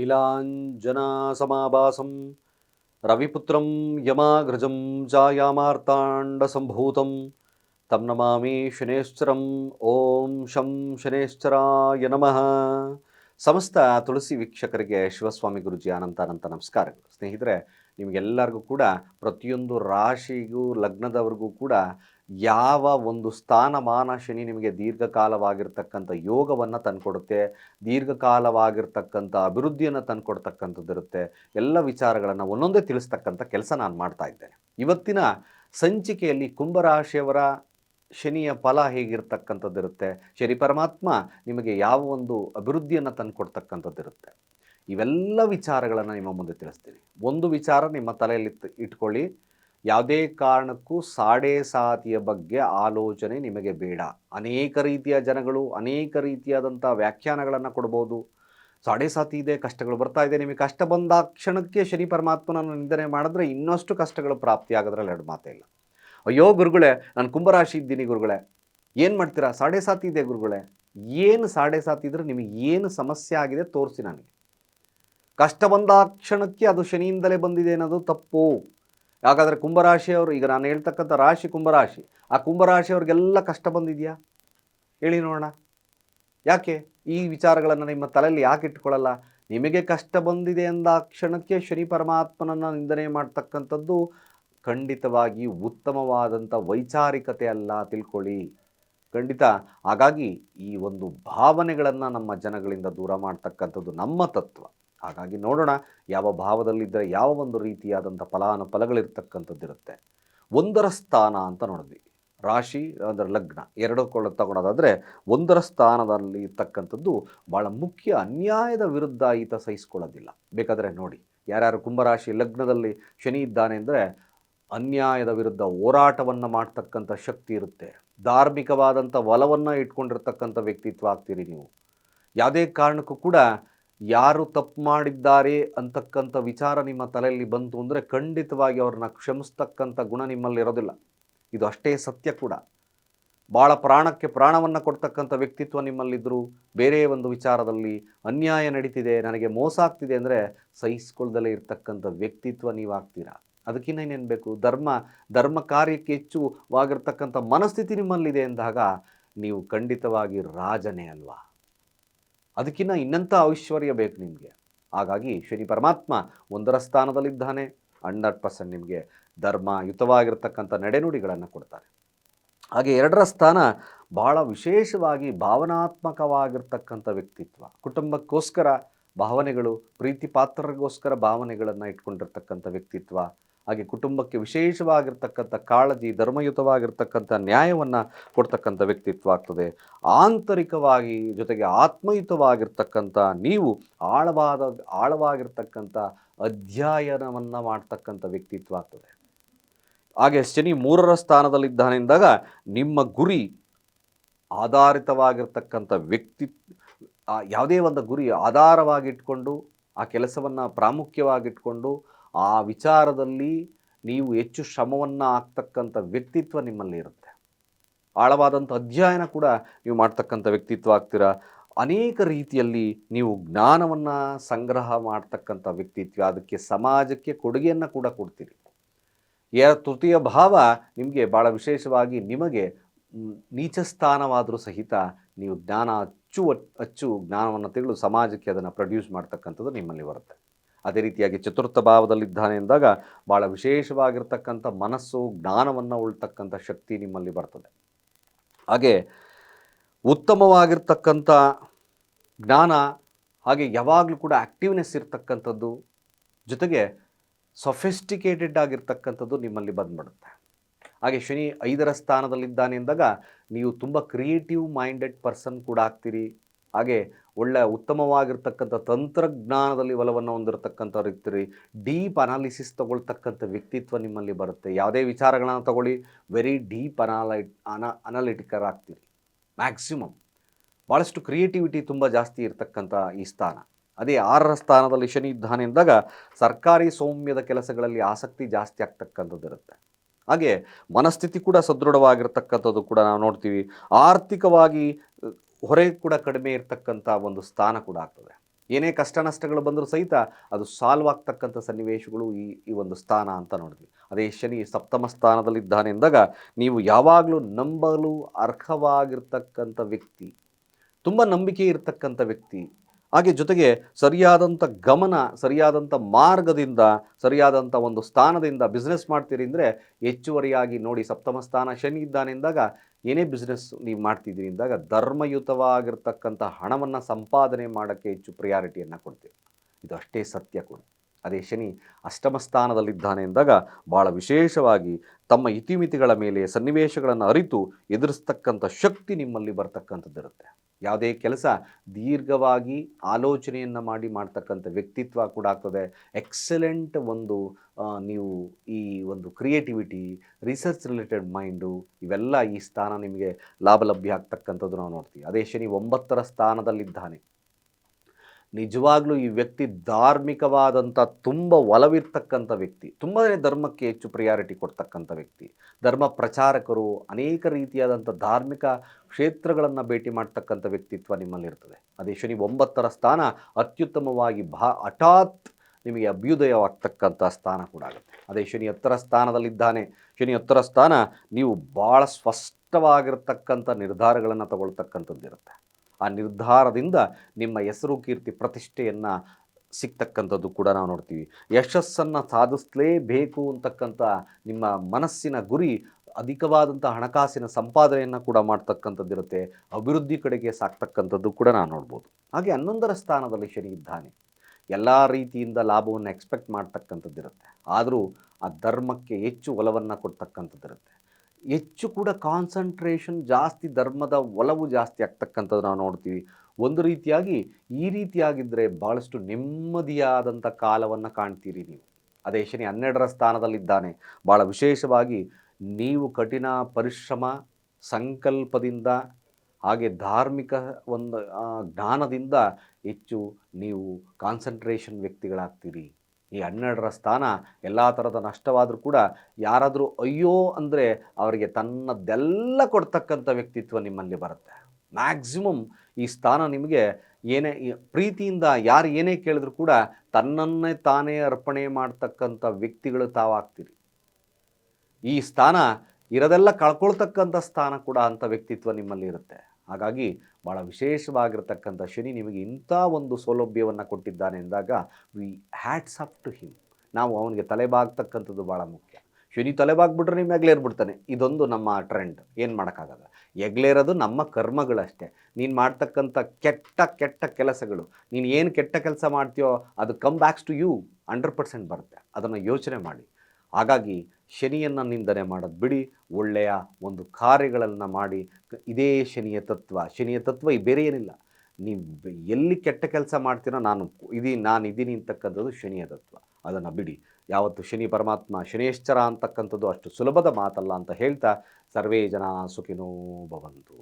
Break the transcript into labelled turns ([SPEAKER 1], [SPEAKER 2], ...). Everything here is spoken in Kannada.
[SPEAKER 1] ನೀಲಾಂಜನಾಸಮಾಭಾಸಂ ರವಿಪುತ್ರಂ ಯಮಾಗ್ರಜಂ ಜಾಯಾಮಾರ್ತಾಂಡಸಂಭೂತಂ ತಂ ನಮಾಮಿ ಶನೇಶ್ವರಂ ಓಂ ಶಂ ಶನೇಶ್ವರಾಯ ನಮಃ ಸಮಸ್ತ ತುಳಸಿ ವೀಕ್ಷಕರಿಗೆ ಶಿವಸ್ವಾಮಿ ಗುರುಜಿ ಅನಂತ ಅನಂತ ನಮಸ್ಕಾರಗಳು. ಸ್ನೇಹಿತರೆ, ನಿಮಗೆಲ್ಲರಿಗೂ ಕೂಡ ಪ್ರತಿಯೊಂದು ರಾಶಿಗೂ, ಲಗ್ನದವರೆಗೂ ಕೂಡ ಯಾವ ಒಂದು ಸ್ಥಾನಮಾನ ಶನಿ ನಿಮಗೆ ದೀರ್ಘಕಾಲವಾಗಿರ್ತಕ್ಕಂಥ ಯೋಗವನ್ನು ತಂದುಕೊಡುತ್ತೆ, ದೀರ್ಘಕಾಲವಾಗಿರ್ತಕ್ಕಂಥ ಅಭಿವೃದ್ಧಿಯನ್ನು ತಂದುಕೊಡ್ತಕ್ಕಂಥದ್ದಿರುತ್ತೆ, ಎಲ್ಲ ವಿಚಾರಗಳನ್ನು ಒಂದೊಂದೇ ತಿಳಿಸ್ತಕ್ಕಂಥ ಕೆಲಸ ನಾನು ಮಾಡ್ತಾ ಇದ್ದೇನೆ. ಇವತ್ತಿನ ಸಂಚಿಕೆಯಲ್ಲಿ ಕುಂಭರಾಶಿಯವರ ಶನಿಯ ಫಲ ಹೇಗಿರ್ತಕ್ಕಂಥದ್ದಿರುತ್ತೆ, ಶನಿ ಪರಮಾತ್ಮ ನಿಮಗೆ ಯಾವ ಒಂದು ಅಭಿವೃದ್ಧಿಯನ್ನು ತಂದುಕೊಡ್ತಕ್ಕಂಥದ್ದಿರುತ್ತೆ, ಇವೆಲ್ಲ ವಿಚಾರಗಳನ್ನು ನಿಮ್ಮ ಮುಂದೆ ತಿಳಿಸ್ತೀನಿ. ಒಂದು ವಿಚಾರ ನಿಮ್ಮ ತಲೆಯಲ್ಲಿ ಇಟ್ಕೊಳ್ಳಿ. ಯಾವುದೇ ಕಾರಣಕ್ಕೂ ಸಾಡೆ ಸಾತಿಯ ಬಗ್ಗೆ ಆಲೋಚನೆ ನಿಮಗೆ ಬೇಡ. ಅನೇಕ ರೀತಿಯ ಜನಗಳು, ಅನೇಕ ರೀತಿಯಾದಂಥ ವ್ಯಾಖ್ಯಾನಗಳನ್ನು ಕೊಡ್ಬೋದು. ಸಾಡೆ ಸಾತಿ ಇದೆ, ಕಷ್ಟಗಳು ಬರ್ತಾ ಇದೆ. ನಿಮಗೆ ಕಷ್ಟ ಬಂದ ಕ್ಷಣಕ್ಕೆ ಶನಿ ಪರಮಾತ್ಮನನ್ನು ನಿಂದನೆ ಮಾಡಿದ್ರೆ ಇನ್ನಷ್ಟು ಕಷ್ಟಗಳು ಪ್ರಾಪ್ತಿಯಾಗೋದ್ರಲ್ಲಿ ಎರಡು ಮಾತೇ ಇಲ್ಲ. ಅಯ್ಯೋ ಗುರುಗಳೇ, ನಾನು ಕುಂಭರಾಶಿ ಇದ್ದೀನಿ ಗುರುಗಳೇ. ಏನು ಮಾಡ್ತೀರಾ? ಸಾಡೆ ಸಾತಿ ಇದೆ ಗುರುಗಳೇ. ಏನು ಸಾಡೆ ಸಾತಿ ಇದ್ರೆ ನಿಮಗೆ ಏನು ಸಮಸ್ಯೆ ಆಗಿದೆ ತೋರಿಸಿ ನನಗೆ. ಕಷ್ಟ ಬಂದ ಕ್ಷಣಕ್ಕೆ ಅದು ಶನಿಯಿಂದಲೇ ಬಂದಿದೆ ಅನ್ನೋದು ತಪ್ಪು. ಯಾಕಂದರೆ ಕುಂಭರಾಶಿಯವರು, ಈಗ ನಾನು ಹೇಳ್ತಕ್ಕಂಥ ರಾಶಿ ಕುಂಭರಾಶಿ, ಆ ಕುಂಭರಾಶಿಯವ್ರಿಗೆಲ್ಲ ಕಷ್ಟ ಬಂದಿದೆಯಾ? ಹೇಳಿ ನೋಡೋಣ. ಯಾಕೆ? ಈ ವಿಚಾರಗಳನ್ನು ನಿಮ್ಮ ತಲೆಯಲ್ಲಿ ಯಾಕೆ ಇಟ್ಕೊಳ್ಳಲ್ಲ? ನಿಮಗೆ ಕಷ್ಟ ಬಂದಿದೆ ಎಂದ ಕ್ಷಣಕ್ಕೆ ಶನಿ ಪರಮಾತ್ಮನನ್ನು ನಿಂದನೆ ಮಾಡ್ತಕ್ಕಂಥದ್ದು ಖಂಡಿತವಾಗಿ ಉತ್ತಮವಾದಂಥ ವೈಚಾರಿಕತೆ ಅಲ್ಲ ತಿಳ್ಕೊಳ್ಳಿ. ಖಂಡಿತ. ಹಾಗಾಗಿ ಈ ಒಂದು ಭಾವನೆಗಳನ್ನು ನಮ್ಮ ಜನಗಳಿಂದ ದೂರ ಮಾಡ್ತಕ್ಕಂಥದ್ದು ನಮ್ಮ ತತ್ವ. ಹಾಗಾಗಿ ನೋಡೋಣ ಯಾವ ಭಾವದಲ್ಲಿದ್ದರೆ ಯಾವ ಒಂದು ರೀತಿಯಾದಂಥ ಫಲಾನುಫಲಗಳಿರ್ತಕ್ಕಂಥದ್ದಿರುತ್ತೆ ಒಂದರ ಸ್ಥಾನ ಅಂತ ನೋಡಿದ್ವಿ. ರಾಶಿ ಅಂದರೆ ಲಗ್ನ ಎರಡು ಕೊಳ್ಳ ತಗೊಳೋದಾದರೆ ಒಂದರ ಸ್ಥಾನದಲ್ಲಿ ಇರ್ತಕ್ಕಂಥದ್ದು ಭಾಳ ಮುಖ್ಯ ಅನ್ಯಾಯದ ವಿರುದ್ಧ ಈತ ಸಹಿಸ್ಕೊಳ್ಳೋದಿಲ್ಲ. ಬೇಕಾದರೆ ನೋಡಿ, ಯಾರ್ಯಾರು ಕುಂಭರಾಶಿ ಲಗ್ನದಲ್ಲಿ ಶನಿ ಇದ್ದಾನೆ ಅಂದರೆ ಅನ್ಯಾಯದ ವಿರುದ್ಧ ಹೋರಾಟವನ್ನು ಮಾಡ್ತಕ್ಕಂಥ ಶಕ್ತಿ ಇರುತ್ತೆ. ಧಾರ್ಮಿಕವಾದಂಥ ಒಲವನ್ನು ಇಟ್ಕೊಂಡಿರ್ತಕ್ಕಂಥ ವ್ಯಕ್ತಿತ್ವ ಆಗ್ತೀರಿ ನೀವು. ಯಾವುದೇ ಕಾರಣಕ್ಕೂ ಕೂಡ ಯಾರು ತಪ್ಪು ಮಾಡಿದ್ದಾರೆ ಅಂತಕ್ಕಂಥ ವಿಚಾರ ನಿಮ್ಮ ತಲೆಯಲ್ಲಿ ಬಂತು ಅಂದರೆ ಖಂಡಿತವಾಗಿ ಅವ್ರನ್ನ ಕ್ಷಮಿಸ್ತಕ್ಕಂಥ ಗುಣ ನಿಮ್ಮಲ್ಲಿ ಇರೋದಿಲ್ಲ. ಇದು ಅಷ್ಟೇ ಸತ್ಯ ಕೂಡ. ಭಾಳ ಪ್ರಾಣಕ್ಕೆ ಪ್ರಾಣವನ್ನು ಕೊಡ್ತಕ್ಕಂಥ ವ್ಯಕ್ತಿತ್ವ ನಿಮ್ಮಲ್ಲಿದ್ದರೂ ಬೇರೆ ಒಂದು ವಿಚಾರದಲ್ಲಿ ಅನ್ಯಾಯ ನಡೀತಿದೆ, ನನಗೆ ಮೋಸ ಆಗ್ತಿದೆ ಅಂದರೆ ಸಹಿಸ್ಕೊಳ್ದಲೇ ಇರ್ತಕ್ಕಂಥ ವ್ಯಕ್ತಿತ್ವ ನೀವಾಗ್ತೀರಾ? ಅದಕ್ಕಿಂತ ಇನ್ನೇನು ಬೇಕು? ಧರ್ಮ ಧರ್ಮ ಕಾರ್ಯಕ್ಕೆ ಹೆಚ್ಚುವಾಗಿರ್ತಕ್ಕಂಥ ಮನಸ್ಥಿತಿ ನಿಮ್ಮಲ್ಲಿದೆ ಅಂದಾಗ ನೀವು ಖಂಡಿತವಾಗಿ ರಾಜನೇ ಅಲ್ವಾ? ಅದಕ್ಕಿಂತ ಇನ್ನಂಥ ಐಶ್ವರ್ಯ ಬೇಕು ನಿಮಗೆ. ಹಾಗಾಗಿ ಶನಿ ಪರಮಾತ್ಮ ಒಂದರ ಸ್ಥಾನದಲ್ಲಿದ್ದಾನೆ. ಹಂಡ್ರೆಡ್ ಪರ್ಸೆಂಟ್ ನಿಮಗೆ ಧರ್ಮಯುತವಾಗಿರ್ತಕ್ಕಂಥ ನಡೆನುಡಿಗಳನ್ನು ಕೊಡ್ತಾರೆ. ಹಾಗೆ ಎರಡರ ಸ್ಥಾನ ಬಹಳ ವಿಶೇಷವಾಗಿ ಭಾವನಾತ್ಮಕವಾಗಿರ್ತಕ್ಕಂಥ ವ್ಯಕ್ತಿತ್ವ. ಕುಟುಂಬಕ್ಕೋಸ್ಕರ ಭಾವನೆಗಳು ಪ್ರೀತಿ ಪಾತ್ರರಿಗೋಸ್ಕರ ಭಾವನೆಗಳನ್ನು ಇಟ್ಕೊಂಡಿರ್ತಕ್ಕಂಥ ವ್ಯಕ್ತಿತ್ವ. ಹಾಗೆ ಕುಟುಂಬಕ್ಕೆ ವಿಶೇಷವಾಗಿರ್ತಕ್ಕಂಥ ಕಾಳಜಿ, ಧರ್ಮಯುತವಾಗಿರ್ತಕ್ಕಂಥ ನ್ಯಾಯವನ್ನು ಕೊಡ್ತಕ್ಕಂಥ ವ್ಯಕ್ತಿತ್ವ ಆಗ್ತದೆ ಆಂತರಿಕವಾಗಿ ಜೊತೆಗೆ ಆತ್ಮಯುತವಾಗಿರ್ತಕ್ಕಂಥ ನೀವು ಆಳವಾದ, ಆಳವಾಗಿರ್ತಕ್ಕಂಥ ಅಧ್ಯಯನವನ್ನು ಮಾಡ್ತಕ್ಕಂಥ ವ್ಯಕ್ತಿತ್ವ ಆಗ್ತದೆ ಹಾಗೆ ಶನಿ ಮೂರರ ಸ್ಥಾನದಲ್ಲಿದ್ದಾನೆಂದಾಗ ನಿಮ್ಮ ಗುರಿ ಆಧಾರಿತವಾಗಿರ್ತಕ್ಕಂಥ ವ್ಯಕ್ತಿ ಯಾವುದೇ ಒಂದು ಗುರಿ ಆಧಾರವಾಗಿಟ್ಕೊಂಡು, ಆ ಕೆಲಸವನ್ನು ಪ್ರಾಮುಖ್ಯವಾಗಿಟ್ಕೊಂಡು ಆ ವಿಚಾರದಲ್ಲಿ ನೀವು ಹೆಚ್ಚು ಶ್ರಮವನ್ನು ಆಗ್ತಕ್ಕಂಥ ವ್ಯಕ್ತಿತ್ವ ನಿಮ್ಮಲ್ಲಿ ಇರುತ್ತೆ. ಆಳವಾದಂಥ ಅಧ್ಯಯನ ಕೂಡ ನೀವು ಮಾಡ್ತಕ್ಕಂಥ ವ್ಯಕ್ತಿತ್ವ ಆಗ್ತೀರಾ? ಅನೇಕ ರೀತಿಯಲ್ಲಿ ನೀವು ಜ್ಞಾನವನ್ನು ಸಂಗ್ರಹ ಮಾಡ್ತಕ್ಕಂಥ ವ್ಯಕ್ತಿತ್ವ, ಅದಕ್ಕೆ ಸಮಾಜಕ್ಕೆ ಕೊಡುಗೆಯನ್ನು ಕೂಡ ಕೊಡ್ತೀರಿ. ಯ ತೃತೀಯ ಭಾವ ನಿಮಗೆ ಭಾಳ ವಿಶೇಷವಾಗಿ ನಿಮಗೆ ನೀಚ ಸ್ಥಾನವಾದರೂ ಸಹಿತ ನೀವು ಜ್ಞಾನ ಅಚ್ಚು ಅಚ್ಚು ಜ್ಞಾನವನ್ನು ತೆಗೆದು ಸಮಾಜಕ್ಕೆ ಅದನ್ನು ಪ್ರೊಡ್ಯೂಸ್ ಮಾಡ್ತಕ್ಕಂಥದ್ದು ನಿಮ್ಮಲ್ಲಿ ಬರುತ್ತೆ. ಅದೇ ರೀತಿಯಾಗಿ ಚತುರ್ಥ ಭಾವದಲ್ಲಿದ್ದಾನೆ ಎಂದಾಗ ಭಾಳ ವಿಶೇಷವಾಗಿರ್ತಕ್ಕಂಥ ಮನಸ್ಸು, ಜ್ಞಾನವನ್ನು ಉಳ್ತಕ್ಕಂಥ ಶಕ್ತಿ ನಿಮ್ಮಲ್ಲಿ ಬರ್ತದೆ. ಹಾಗೆ ಉತ್ತಮವಾಗಿರ್ತಕ್ಕಂಥ ಜ್ಞಾನ, ಹಾಗೆ ಯಾವಾಗಲೂ ಕೂಡ ಆ್ಯಕ್ಟಿವ್ನೆಸ್ ಇರ್ತಕ್ಕಂಥದ್ದು ಜೊತೆಗೆ ಸೊಫಿಸ್ಟಿಕೇಟೆಡ್ ಆಗಿರ್ತಕ್ಕಂಥದ್ದು ನಿಮ್ಮಲ್ಲಿ ಬಂದ್ಬಿಡುತ್ತೆ. ಹಾಗೆ ಶನಿ ಐದರ ಸ್ಥಾನದಲ್ಲಿದ್ದಾನೆ ಎಂದಾಗ ನೀವು ತುಂಬ ಕ್ರಿಯೇಟಿವ್ ಮೈಂಡೆಡ್ ಪರ್ಸನ್ ಕೂಡ ಆಗ್ತೀರಿ. ಹಾಗೆ ಒಳ್ಳೆಯ ಉತ್ತಮವಾಗಿರ್ತಕ್ಕಂಥ ತಂತ್ರಜ್ಞಾನದಲ್ಲಿ ಒಲವನ್ನು ಹೊಂದಿರತಕ್ಕಂಥವ್ರು ಇರ್ತೀರಿ ಡೀಪ್ ಅನಾಲಿಸಿಸ್ ತಗೊಳ್ತಕ್ಕಂಥ ವ್ಯಕ್ತಿತ್ವ ನಿಮ್ಮಲ್ಲಿ ಬರುತ್ತೆ. ಯಾವುದೇ ವಿಚಾರಗಳನ್ನು ತಗೊಳ್ಳಿ ವೆರಿ ಡೀಪ್ ಅನಾಲೈ ಅನ ಅನಾಲಿಟಿಕರ್ ಆಗ್ತೀರಿ. ಮ್ಯಾಕ್ಸಿಮಮ್ ಭಾಳಷ್ಟು ಕ್ರಿಯೇಟಿವಿಟಿ ತುಂಬ ಜಾಸ್ತಿ ಇರತಕ್ಕಂಥ ಈ ಸ್ಥಾನ. ಅದೇ ಆರರ ಸ್ಥಾನದಲ್ಲಿ ಶನಿ ಇದ್ದಾನೆ ಎಂದಾಗ ಸರ್ಕಾರಿ ಸೌಮ್ಯದ ಕೆಲಸಗಳಲ್ಲಿ ಆಸಕ್ತಿ ಜಾಸ್ತಿ ಆಗ್ತಕ್ಕಂಥದ್ದು ಇರುತ್ತೆ. ಹಾಗೆ ಮನಸ್ಥಿತಿ ಕೂಡ ಸದೃಢವಾಗಿರ್ತಕ್ಕಂಥದ್ದು ಕೂಡ ನಾವು ನೋಡ್ತೀವಿ. ಆರ್ಥಿಕವಾಗಿ ಹೊರೆ ಕೂಡ ಕಡಿಮೆ ಇರತಕ್ಕಂಥ ಒಂದು ಸ್ಥಾನ ಕೂಡ ಆಗ್ತದೆ. ಏನೇ ಕಷ್ಟ ನಷ್ಟಗಳು ಬಂದರೂ ಸಹಿತ ಅದು ಸಾಲ್ವ್ ಆಗ್ತಕ್ಕಂಥ ಸನ್ನಿವೇಶಗಳು ಈ ಈ ಒಂದು ಸ್ಥಾನ ಅಂತ ನೋಡಿದ್ವಿ. ಅದೇ ಶನಿ ಸಪ್ತಮ ಸ್ಥಾನದಲ್ಲಿದ್ದಾನೆ ಎಂದಾಗ ನೀವು ಯಾವಾಗಲೂ ನಂಬಲು ಅರ್ಹವಾಗಿರ್ತಕ್ಕಂಥ ವ್ಯಕ್ತಿ, ತುಂಬ ನಂಬಿಕೆ ಇರತಕ್ಕಂಥ ವ್ಯಕ್ತಿ, ಹಾಗೆ ಜೊತೆಗೆ ಸರಿಯಾದಂಥ ಗಮನ, ಸರಿಯಾದಂಥ ಮಾರ್ಗದಿಂದ, ಸರಿಯಾದಂಥ ಒಂದು ಸ್ಥಾನದಿಂದ ಬಿಸ್ನೆಸ್ ಮಾಡ್ತೀರಿ ಅಂದರೆ ಹೆಚ್ಚುವರಿಯಾಗಿ ನೋಡಿ ಸಪ್ತಮ ಸ್ಥಾನ ಶನಿ ಇದ್ದಾನೆ ಎಂದಾಗ ಏನೇ ಬಿಸ್ನೆಸ್ ನೀವು ಮಾಡ್ತಿದ್ದೀರಿ ಅಂದಾಗ ಧರ್ಮಯುತವಾಗಿರ್ತಕ್ಕಂಥ ಹಣವನ್ನು ಸಂಪಾದನೆ ಮಾಡೋಕ್ಕೆ ಹೆಚ್ಚು ಪ್ರಿಯಾರಿಟಿಯನ್ನು ಕೊಡ್ತೀವಿ ಇದು ಅಷ್ಟೇ ಸತ್ಯ ಕೂಡ. ಅದೇ ಶನಿ ಅಷ್ಟಮ ಸ್ಥಾನದಲ್ಲಿದ್ದಾನೆ ಅಂದಾಗ ಭಾಳ ವಿಶೇಷವಾಗಿ ತಮ್ಮ ಇತಿಮಿತಿಗಳ ಮೇಲೆ ಸನ್ನಿವೇಶಗಳನ್ನು ಅರಿತು ಎದುರಿಸ್ತಕ್ಕಂಥ ಶಕ್ತಿ ನಿಮ್ಮಲ್ಲಿ ಬರ್ತಕ್ಕಂಥದ್ದಿರುತ್ತೆ. ಯಾವುದೇ ಕೆಲಸ ದೀರ್ಘವಾಗಿ ಆಲೋಚನೆಯನ್ನು ಮಾಡಿ ಮಾಡ್ತಕ್ಕಂಥ ವ್ಯಕ್ತಿತ್ವ ಕೂಡ ಆಗ್ತದೆ. ಎಕ್ಸಲೆಂಟ್ ಒಂದು ನೀವು ಈ ಒಂದು ಕ್ರಿಯೇಟಿವಿಟಿ ರಿಸರ್ಚ್ ರಿಲೇಟೆಡ್ ಮೈಂಡು ಇವೆಲ್ಲ ಈ ಸ್ಥಾನ ನಿಮಗೆ ಲಾಭಲಭ್ಯ ಆಗ್ತಕ್ಕಂಥದ್ದು ನಾವು ನೋಡ್ತೀವಿ. ಅದೇ ಶನಿ ಒಂಬತ್ತರ ಸ್ಥಾನದಲ್ಲಿದ್ದಾನೆ. ನಿಜವಾಗ್ಲೂ ಈ ವ್ಯಕ್ತಿ ಧಾರ್ಮಿಕವಾದಂಥ ತುಂಬ ಒಲವಿರ್ತಕ್ಕಂಥ ವ್ಯಕ್ತಿ. ತುಂಬಾ ಧರ್ಮಕ್ಕೆ ಹೆಚ್ಚು ಪ್ರಿಯಾರಿಟಿ ಕೊಡ್ತಕ್ಕಂಥ ವ್ಯಕ್ತಿ. ಧರ್ಮ ಪ್ರಚಾರಕರು ಅನೇಕ ರೀತಿಯಾದಂಥ ಧಾರ್ಮಿಕ ಕ್ಷೇತ್ರಗಳನ್ನು ಭೇಟಿ ಮಾಡ್ತಕ್ಕಂಥ ವ್ಯಕ್ತಿತ್ವ ನಿಮ್ಮಲ್ಲಿರ್ತದೆ. ಅದೇ ಶನಿ ಒಂಬತ್ತರ ಸ್ಥಾನ ಅತ್ಯುತ್ತಮವಾಗಿ ಭಾ, ಹಠಾತ್ ನಿಮಗೆ ಅಭ್ಯುದಯವಾಗ್ತಕ್ಕಂಥ ಸ್ಥಾನ ಕೂಡ ಆಗುತ್ತೆ. ಅದೇ ಶನಿ ಹತ್ತರ ಸ್ಥಾನದಲ್ಲಿದ್ದಾನೆ. ಶನಿ ಹತ್ತರ ಸ್ಥಾನ ನೀವು ಭಾಳ ಸ್ಪಷ್ಟವಾಗಿರ್ತಕ್ಕಂಥ ನಿರ್ಧಾರಗಳನ್ನು ತಗೊಳ್ತಕ್ಕಂಥದ್ದಿರುತ್ತೆ. ಆ ನಿರ್ಧಾರದಿಂದ ನಿಮ್ಮ ಹೆಸರು ಕೀರ್ತಿ ಪ್ರತಿಷ್ಠೆಯನ್ನು ಸಿಗ್ತಕ್ಕಂಥದ್ದು ಕೂಡ ನಾವು ನೋಡ್ತೀವಿ. ಯಶಸ್ಸನ್ನು ಸಾಧಿಸಲೇಬೇಕು ಅಂತಕ್ಕಂಥ ನಿಮ್ಮ ಮನಸ್ಸಿನ ಗುರಿ ಅಧಿಕವಾದಂಥ ಹಣಕಾಸಿನ ಸಂಪಾದನೆಯನ್ನು ಕೂಡ ಮಾಡ್ತಕ್ಕಂಥದ್ದಿರುತ್ತೆ. ಅಭಿವೃದ್ಧಿ ಕಡೆಗೆ ಸಾಕ್ತಕ್ಕಂಥದ್ದು ಕೂಡ ನಾವು ನೋಡ್ಬೋದು. ಹಾಗೆ ಹನ್ನೊಂದರ ಸ್ಥಾನದಲ್ಲಿ ಶನಿ ಇದ್ದಾನೆ. ಎಲ್ಲ ರೀತಿಯಿಂದ ಲಾಭವನ್ನು ಎಕ್ಸ್ಪೆಕ್ಟ್ ಮಾಡ್ತಕ್ಕಂಥದ್ದಿರುತ್ತೆ. ಆದರೂ ಆ ಧರ್ಮಕ್ಕೆ ಹೆಚ್ಚು ಒಲವನ್ನು ಕೊಡ್ತಕ್ಕಂಥದ್ದಿರುತ್ತೆ. ಹೆಚ್ಚು ಕೂಡ ಕಾನ್ಸಂಟ್ರೇಷನ್ ಜಾಸ್ತಿ ಧರ್ಮದ ಒಲವು ಜಾಸ್ತಿ ಆಗ್ತಕ್ಕಂಥದ್ದು ನಾವು ನೋಡ್ತೀವಿ. ಒಂದು ರೀತಿಯಾಗಿ ಈ ರೀತಿಯಾಗಿದ್ದರೆ ಭಾಳಷ್ಟು ನೆಮ್ಮದಿಯಾದಂಥ ಕಾಲವನ್ನು ಕಾಣ್ತೀರಿ ನೀವು. ಅದೇ ಶನಿ ಹನ್ನೆರಡರ ಸ್ಥಾನದಲ್ಲಿದ್ದಾನೆ. ಭಾಳ ವಿಶೇಷವಾಗಿ ನೀವು ಕಠಿಣ ಪರಿಶ್ರಮ, ಸಂಕಲ್ಪದಿಂದ, ಹಾಗೆ ಧಾರ್ಮಿಕ ಒಂದು ಜ್ಞಾನದಿಂದ ಹೆಚ್ಚು ನೀವು ಕಾನ್ಸಂಟ್ರೇಷನ್ ವ್ಯಕ್ತಿಗಳಾಗ್ತೀರಿ. ಈ ಹನ್ನೆರಡರ ಸ್ಥಾನ ಎಲ್ಲ ಥರದ ನಷ್ಟವಾದರೂ ಕೂಡ ಯಾರಾದರೂ ಅಯ್ಯೋ ಅಂದರೆ ಅವರಿಗೆ ತನ್ನದೆಲ್ಲ ಕೊಡ್ತಕ್ಕಂಥ ವ್ಯಕ್ತಿತ್ವ ನಿಮ್ಮಲ್ಲಿ ಬರುತ್ತೆ. ಮ್ಯಾಕ್ಸಿಮಮ್ ಈ ಸ್ಥಾನ ನಿಮಗೆ ಏನೇ ಪ್ರೀತಿಯಿಂದ ಯಾರು ಏನೇ ಕೇಳಿದ್ರು ಕೂಡ ತನ್ನನ್ನೇ ತಾನೇ ಅರ್ಪಣೆ ಮಾಡ್ತಕ್ಕಂಥ ವ್ಯಕ್ತಿಗಳು ತಾವಾಗ್ತೀರಿ. ಈ ಸ್ಥಾನ ಇರೋದೆಲ್ಲ ಕಳ್ಕೊಳ್ತಕ್ಕಂಥ ಸ್ಥಾನ ಕೂಡ ಅಂಥ ವ್ಯಕ್ತಿತ್ವ ನಿಮ್ಮಲ್ಲಿ ಇರುತ್ತೆ. ಹಾಗಾಗಿ ಭಾಳ ವಿಶೇಷವಾಗಿರತಕ್ಕಂಥ ಶನಿ ನಿಮಗೆ ಇಂಥ ಒಂದು ಸೌಲಭ್ಯವನ್ನು ಕೊಟ್ಟಿದ್ದಾನೆ ಎಂದಾಗ we hats up to him. ನಾವು ಅವನಿಗೆ ತಲೆಬಾಗ್ತಕ್ಕಂಥದ್ದು ಭಾಳ ಮುಖ್ಯ. ಶನಿ ತಲೆಬಾಗ್ಬಿಟ್ರೆ ನಿಮ್ಮ ಎಗ್ಲೇರ್ಬಿಡ್ತಾನೆ ಇದೊಂದು ನಮ್ಮ ಟ್ರೆಂಡ್. ಏನು ಮಾಡೋಕ್ಕಾಗಲ್ಲ. ಎಗ್ಲೇರೋದು ನಮ್ಮ ಕರ್ಮಗಳಷ್ಟೇ. ನೀನು ಮಾಡ್ತಕ್ಕಂಥ ಕೆಟ್ಟ ಕೆಟ್ಟ ಕೆಲಸಗಳು. ನೀನು ಏನು ಕೆಟ್ಟ ಕೆಲಸ ಮಾಡ್ತೀಯೋ ಅದು come backs to you hundred percent ಬರುತ್ತೆ. ಅದನ್ನು ಯೋಚನೆ ಮಾಡಿ. ಹಾಗಾಗಿ ಶನಿಯನ್ನು ನಿಂದನೆ ಮಾಡೋದು. ಬಿಡಿ, ಒಳ್ಳೆಯ ಒಂದು ಕಾರ್ಯಗಳನ್ನು ಮಾಡಿ ಇದೇ ಶನಿಯ ತತ್ವ. ಶನಿಯ ತತ್ವ ಈ ಬೇರೆ ಏನಿಲ್ಲ. ನೀವು ಎಲ್ಲಿ ಕೆಟ್ಟ ಕೆಲಸ ಮಾಡ್ತೀರೋ ನಾನು ಇದೀ, ನಾನು ಇದ್ದೀನಿ ಅಂತಕ್ಕಂಥದ್ದು ಶನಿಯ ತತ್ವ. ಅದನ್ನು ಬಿಡಿ. ಯಾವತ್ತು ಶನಿ ಪರಮಾತ್ಮ ಶನೇಶ್ಚರ ಅಂತಕ್ಕಂಥದ್ದು ಅಷ್ಟು ಸುಲಭದ ಮಾತಲ್ಲ ಅಂತ ಹೇಳ್ತಾ, ಸರ್ವೇ ಜನ ಸುಖಿನೋ ಭವಂತು.